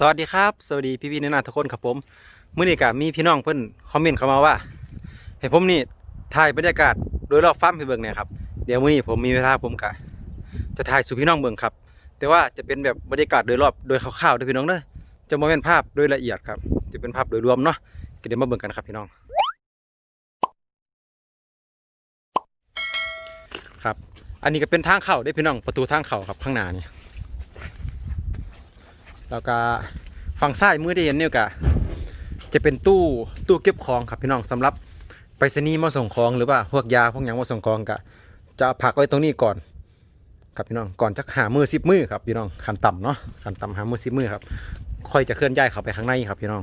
สวัสดีครับ สวัสดีพี่พี่ๆนานาทุกคนครับผมเมื่อนี้ก็มีพี่น้องเพิ่นคอมเมนต์เข้ามาว่าให้ผมนี่ถ่ายบรรยากาศโดยรอบฟาร์มให้เบิงเนี่ยครับเดี๋ยวมื้อนี้ผมมีเวลาผมก็จะถ่ายสู่พี่น้องเบิงครับ แต่ว่าจะเป็นแบบบรรยากาศโดยรอบโดยคร่าวๆด้อพี่น้องเด้อจะบ่แม่นภาพโดยละเอียดครับ จะเป็นภาพโดยรวมเนาะก็เดี๋ยวมาเบิงกันครับพี่น้อง ครับ อันนี้ก็เป็นทางเข้าได้พี่น้องประตูทางเข้าครับข้างหน้านี่ แล้วก็ฝั่งซ้ายมือที่เห็นเนี่ยก็จะเป็นตู้ตู้เก็บของครับพี่น้องสำหรับไปรษณีย์มาส่งของหรือว่าพวกยาพวกหยังมาส่งของก็จะพักไว้ตรงนี้ก่อนครับพี่น้องก่อนจะหามือสิบมือครับพี่น้องขันต่ำเนาะขันต่ำหามือสิบมือครับ ค่อยจะเคลื่อนย้ายเข้าไปข้างในครับพี่น้อง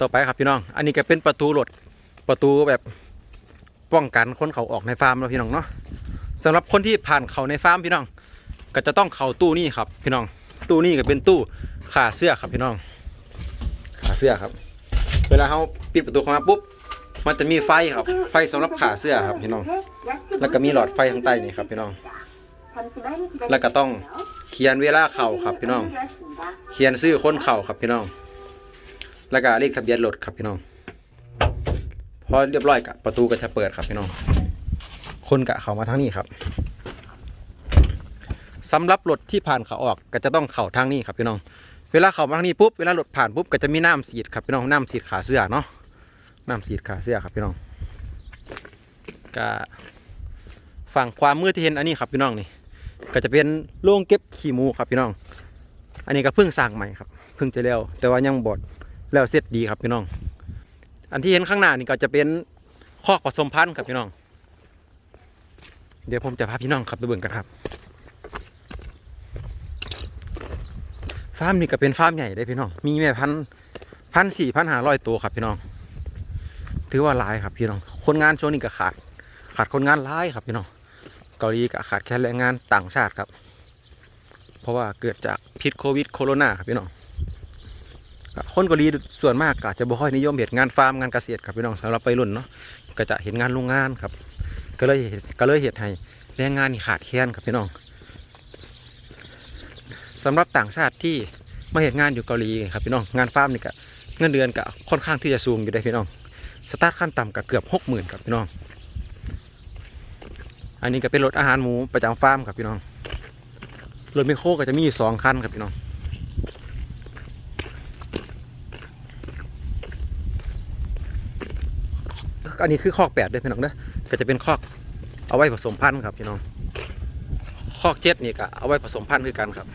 ต่อไปครับพี่น้อง อันนี้ก็เป็นประตูรถประตูแบบป้องกันคนเขาออกในฟาร์มแล้วพี่น้องเนาะ สำหรับคนที่ผ่านเขาในฟาร์มพี่น้อง ก็จะต้องเข้าตู้นี่ครับพี่น้อง ตู้นี่ก็เป็นตู้ขาเสื้อครับพี่น้อง ขาเสื้อครับ เวลาเขาปิดประตูเข้ามาปุ๊บ มันจะมีไฟครับ ไฟสำหรับขาเสื้อครับพี่น้อง แล้วก็มีหลอดไฟข้างใต้นี่ครับพี่น้อง แล้วก็ต้องเขียนเวลาเข่าครับพี่น้อง เขียนชื่อคนเข่าครับพี่น้อง แล้วก็เลขทะเบียนรถครับพี่น้อง พอเรียบร้อยกับประตูก็จะเปิดครับพี่น้อง คนกะเขามาทางนี้ครับสำหรับรถที่ผ่านเขาออกก็จะต้องเข้าทางนี้ครับพี่น้อง เวลาเขามาทางนี้ปุ๊บเวลารถผ่านปุ๊บก็จะมีน้ำสีดครับพี่น้องน้ำสีดขาเสื้อเนาะน้ำสีดขาเสื้อครับพี่น้องก็ฝั่งความมืดที่เห็นอันนี้ครับพี่น้องนี่ก็จะเป็นโรงเก็บขี้มูครับพี่น้อง อันนี้ก็เพิ่งสร้างใหม่ครับเพิ่งจะแล้วแต่ว่ายังบดแล้วเสร็จดีครับพี่น้อง อันที่เห็นข้างหน้านี่ก็จะเป็นคอกผสมพันธุ์ครับพี่น้อง เดี๋ยวผมจะพาพี่น้องขับไปเบิ่งกันครับ ฟาร์มนี่ก็เป็นฟาร์มใหญ่ได้พี่น้อง มีแม่พันพันสี่พันห้าร้อยตัวครับพี่น้อง ถือว่าหลายครับพี่น้อง คนงานช่วงนี้ก็ขาด ขาดคนงานหลายครับพี่น้อง เกาหลีก็ขาดแค่แรงงานต่างชาติครับ เพราะว่าเกิดจากพิษโควิดโคโรนาครับพี่น้องคนเกาหลีส่วนมากก็อาจจะบ่ค่อยนิยมเห็นงานฟาร์มงานเกษตรครับพี่น้องสำหรับไปรุ่นเนาะก็จะเห็นงานโรงงานครับ ก็เลยก็เลยเหตุให้แรงงานขาดแคลนครับพี่น้องสำหรับต่างชาติที่มาเหตุงานอยู่เกาหลีครับพี่น้องงานฟาร์มนี่ก็เงินเดือนก็ค่อนข้างที่จะสูงอยู่ได้พี่น้องสตาร์ทขั้นต่ำก็เกือบหกหมื่นครับพี่น้อง อันนี้ก็เป็นรถอาหารหมูประจำฟาร์มครับพี่น้องรถไมโครก็จะมีอยู่สองคันครับพี่น้องอันนี้คือคอกแปดด้วยพี่น้องเด้อ ก็จะเป็นคอกเอาไว้ผสมพันธุ์ครับพี่น้องคอกเจ็ดนี่ก็เอาไว้ผสมพันธุ์คือกันครับ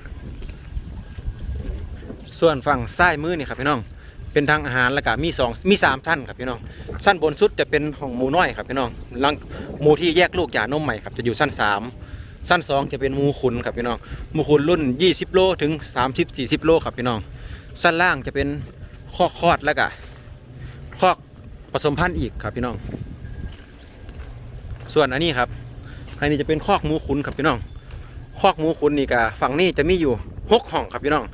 ส่วนฝั่งซ้ายมือนี่ครับพี่น้องเป็นทางอาหารแล้วก็มีสองมีสามชั้นครับพี่น้องชั้นบนสุดจะเป็นของหมูน้อยครับพี่น้องหลังหมูที่แยกลูกหย่านมใหม่ครับจะอยู่ชั้นสามชั้นสองจะเป็นหมูขุนครับพี่น้องหมูขุนรุ่น 20 โลถึง 30 40 โลครับพี่น้องชั้นล่างจะเป็นคอกคอดแล้วก็คอกผสมพันธุ์อีกครับพี่น้อง ส่วนอันนี้ครับอันนี้จะเป็นคอกหมูขุนครับพี่น้องคอกหมูขุนนี่ก็ฝั่งนี้จะมีอยู่หกห้องครับพี่น้อง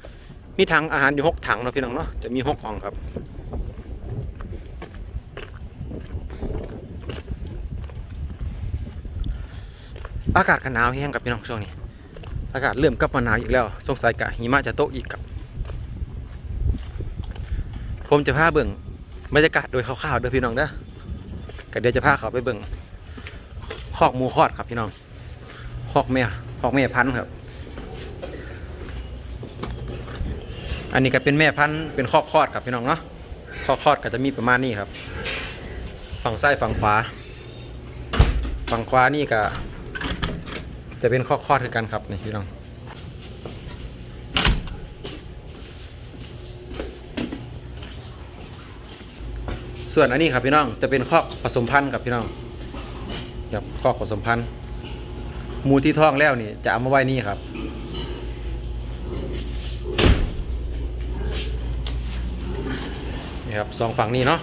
มีถังอาหารอยู่หกถังเนาะพี่น้องเนาะจะมีหกห้องครับอากาศก็หนาวแห้งกับพี่น้องช่วงนี้ อากาศเริ่มกลับมาหนาวอีกแล้วสงสัยกะหิมะจะโตอีกครับ ผมจะพาเบิ่งบรรยากาศโดยคร่าวๆเด้อพี่น้องเด้อก็เดี๋ยวจะพาเขาไปเบิ่ง อกหมูคอดครับพี่น้องคอกแม่คอกแม่พันธุ์ครับ อันนี้ก็เป็นแม่พันธุ์เป็นคอกคอดครับพี่น้องเนาะคอกคอดก็จะมีประมาณนี้ครับ ฝั่งซ้ายฝั่งขวา ฝั่งขวานี่ก็จะเป็นข้อคอดคือกันครับนี่พี่น้องส่วนอันนี้ครับพี่น้องจะเป็นข้อผสมพันธุ์ครับพี่น้อง ครับข้อผสมพันธ์มูที่ท้องแล้วนี่จะเอามาไว้นี่ครับ นี่ครับสองฝั่งนี้เนาะ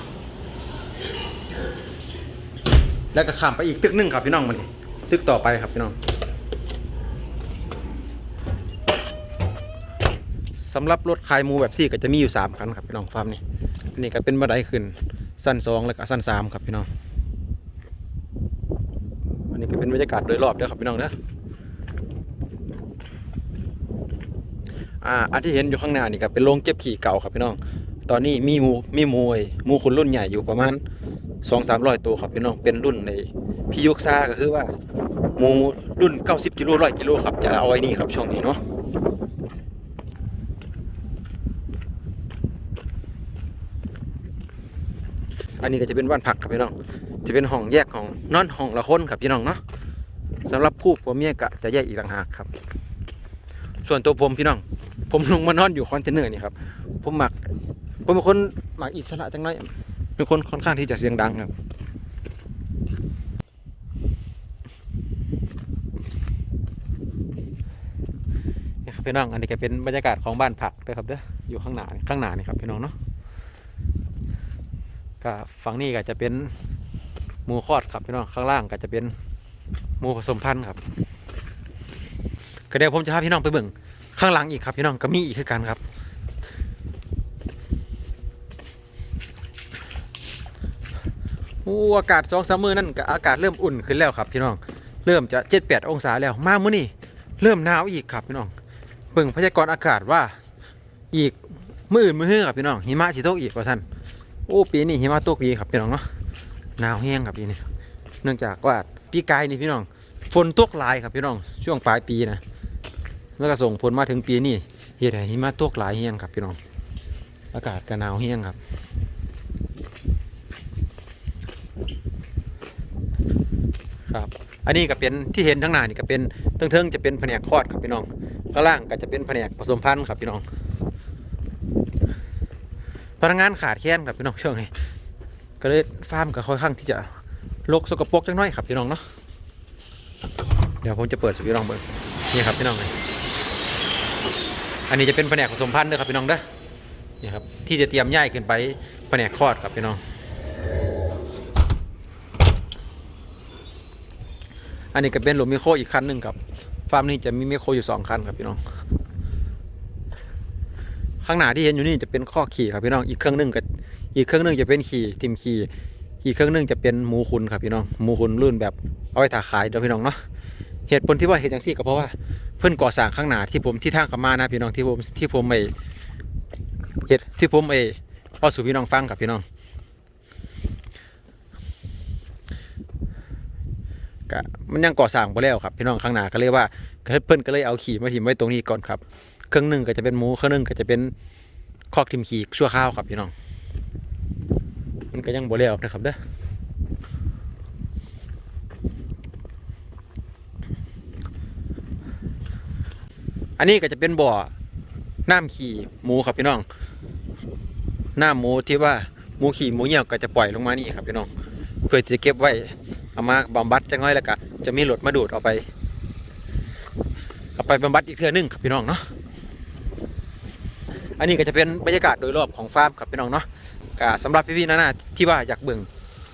แล้วก็ข้ามไปอีกตึกหนึงครับพี่น้องมันตึกต่อไปครับพี่น้องสำหรับรถขายมูแบบซี่ก็จะมีอยู่3คันครับพี่น้องฟาร์มนี่นนี้ก็เป็นบันไดขึ้นสั้นสองแล้วก็สั้นสามครับพี่น้อง ก็เป็นบรรยากาศโดยรอบเด้อครับพี่น้องเด้ออ่าอันที่เห็นอยู่ข้างหน้านี่ก็เป็นโรงเก็บขี่เก่าครับพี่น้อง ตอนนี้มีมูมีมูไอ้หมูคนรุ่นใหญ่อยู่ประมาณสองสามร้อยตัวครับพี่น้องเป็นรุ่นในพี่ยุกซาก็คือว่ามูรุ่น90กิโลร้อยกิโลครับจะเอาไว้นี่ครับช่วงนี้เนาะอันนี้ก็จะเป็นบ้านพักครับพี่น้อง จะเป็นห้องแยกของนอนห้องละคนครับพี่น้องเนาะสำหรับผู้ผัวเมียก็จะแยกอีกต่างหากครับ ส่วนตัวผมพี่น้อง ผมลงมานอนอยู่คอนเทนเนอร์นี่ครับ ผมหมัก ผมเป็นคนหมักอิสระจังน้อยเป็นคนค่อนข้างที่จะเสียงดังครับนี่ครับพี่น้อง อันนี้ก็เป็นบรรยากาศของบ้านผักด้วยครับเด้อ อยู่ข้างหน้านข้างหน้านี่ครับพี่น้องเนาะก็ฝั่งนี้ก็จะเป็น หมูคอดครับพี่น้องข้างล่างก็จะเป็นหมูผสมพันธุ์ครับก็เดี๋ยวผมจะพาพี่น้องไปเบิ่งข้างหลังอีกครับพี่น้องก็มีอีกคือกันครับ โอ้อากาศสองสามมือนั่นก็อากาศเริ่มอุ่นขึ้นแล้วครับพี่น้อง เริ่มจะเจ็ดแปดองศาแล้วมามื้อนี้เริ่มหนาวอีกครับพี่น้องเบิ่งพยากรณ์อากาศว่าอีกมื้ออื่นมื้อฮื้อครับพี่น้องหิมะสิตกอีกว่าซั่นโอ้ปีนี้หิมะตกดีครับพี่น้องเนาะ หนาวแห้งครับปีนี้เนื่องจากว่าปีกายนี่พี่น้อง ฝนตกหลายครับพี่น้อง ช่วงปลายปีนะแล้วก็ส่งผลมาถึงปีนี้เฮ็ดให้หิมะตกหลายแห้งครับพี่น้อง อากาศก็หนาวแห้งครับครับ อันนี้ก็เป็นที่เห็นทั้งหน้านี่ก็เป็นเทิงๆจะเป็นแผนกคลอดครับพี่น้องข้างล่างก็จะเป็นแผนกผสมพันธุ์ครับพี่น้องพนักงานขาดแคลนครับพี่น้องช่วงนี้ ก็เลยฟาร์มก็ค่อนข้างที่จะรกสกปรกจังน้อยครับพี่น้องเนาะเดี๋ยวผมจะเปิดสวิตช์ลองเบิ่งนี่ครับพี่น้องเลยอันนี้จะเป็นแผนกผสมพันธุ์เด้อครับพี่น้องเด้อนี่ครับที่จะเตรียมย้ายขึ้นไปแผนกคลอดครับพี่น้อง อันนี้ก็เป็นหลุมมิโครอีกคันหนึ่งครับฟาร์มนี้จะมีมิโครอยู่สองคันครับพี่น้อง ข้างหน้าที่เห็นอยู่นี่จะเป็นข้อขี่ครับพี่น้องอีกเครื่องหนึงก็ อีกเครื่องหนึงจะเป็นขี่ทิมขี่อีกเครื่องหนึงจะเป็นหมูคุนครับพี่น้องหมูคุนรุ่นแบบเอาไว้ถาขายเด้อพี่น้องเนาะเหตุผลที่ว่าเห็นอย่างซี่ก็เพราะว่าเพิ่อนก่อสร้างข้างหน้าที่ผมที่ทางกลับมานะพี่น้องที่ผมที่ผมไปเหตุที่ผมไปเอาสู่พี่น้องฟังกับพี่น้องก็มันยังก่อสร้างไปแล้วครับพี่น้องข้างหน้าก็เลยว่าเพิ่อนก็เลยเอาขี่มาถิ่มไว้ตรงนี้ก่อนครับ เครื่องหนึ่งก็จะเป็นหมูเครื่องหนึ่งก็จะเป็นคอกทิมขี่ชั่วข้าวครับพี่น้อง มันก็ยังบ่แล้วนะครับเด้ออันนี้ก็จะเป็นบ่อน้ำขี่หมูครับพี่น้องน้ำหมูที่ว่าหมูขี่หมูเหี่ยวก็จะปล่อยลงมานี่ครับพี่น้อง เพื่อจะเก็บไว้เอามาบำบัดจังน้อยแล้วก็จะมีรถมาดูดเอาไปเอาไปบำบัดอีกเทื่อนึงครับพี่น้องเนาะอันนี้ก็จะเป็นบรรยากาศโดยรอบของฟาร์มครับพี่น้องเนาะ ก็สำหรับพี่ๆนะนะที่ว่าอยากเบิ่ง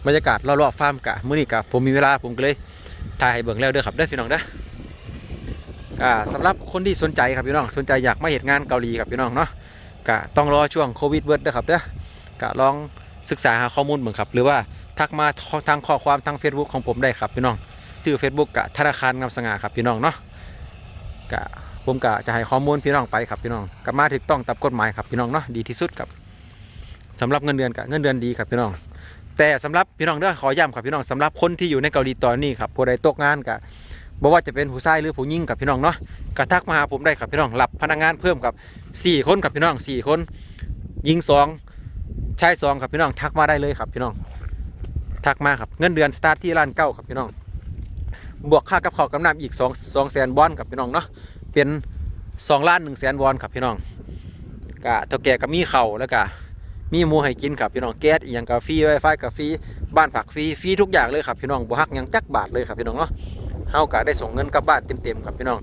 บรรยากาศรอบๆฟาร์มกะมื้อนี้กะผมมีเวลาผมก็เลยถ่ายให้เบิ่งแล้วเด้อครับเด้อพี่น้องเด้อก็สำหรับคนที่สนใจครับพี่น้องสนใจอยากมาเห็นงานเกาหลีครับพี่น้องเนาะก็ต้องรอช่วงโควิดเวิร์ดเด้อครับเด้อก็ลองศึกษาหาข้อมูลเบิ่งครับ หรือว่าทักมาทางข้อความทาง Facebook ของผมได้ครับพี่น้องชื่อ Facebook กะธนาคารงามสง่าครับพี่น้องเนาะกะผมกะจะให้ข้อมูลพี่น้องไปครับพี่น้องกะมาถูกต้องตามกฎหมายครับพี่น้องเนาะดีที่สุดครับ สำหรับเงินเดือนกะเงินเดือนดีครับพี่น้อง แต่สำหรับพี่น้องเด้อขอย้ำครับพี่น้องสำหรับคนที่อยู่ในเกาหลีตอนนี้ครับผู้ใดตกงานกะบอกว่าจะเป็นผู้ชายหรือผู้หญิงกับพี่น้องเนาะกะทักมาหาผมได้ครับพี่น้องรับพนักงานเพิ่มกับสี่คนครับพี่น้องสี่คนยิงสองชายสองครับพี่น้องทักมาได้เลยครับพี่น้อง ทักมาครับเงินเดือนสตาร์ทที่ล้านเก้าครับพี่น้อง บวกค่ากับข้าวกับน้ำอีกสองสองแสนวอนครับพี่น้องเนาะเป็นสองล้านหนึ่งแสนวอนครับพี่น้องกะเท่าแก่ก็มีเข่าแล้วก็ มีหมูให้กินครับพี่น้องแก๊สอีย่างกาฟรีไวไฟกาฟรีบ้านผักฟรีฟรีทุกอย่างเลยครับพี่น้องบ่ฮักยังจักบาทเลยครับพี่น้องเนาะเฮากะได้ส่งเงินกลับบ้านเต็มๆครับพี่น้อง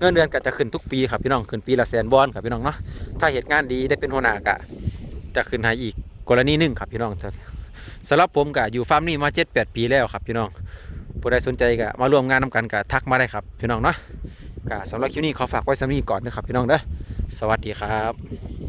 เงินเดือนก็จะขึ้นทุกปีครับพี่น้องขึ้นปีละแสนวอนครับพี่น้องเนาะถ้าเหตุงานดีได้เป็นหัวหน้ากะจะขึ้นให้อีกกรณีหนึ่งครับพี่น้องสำหรับผมก็อยู่ฟาร์มนี้มาเจ็ดแปดปีแล้วครับพี่น้องผู้ใดสนใจก็มาร่วมงานนำกันก็ทักมาได้ครับพี่น้องเนาะก็สำหรับคลิปนี้ขอฝากไว้สำหรับนี้ก่อนนะครับพี่น้องเด้อสวัสดีครับ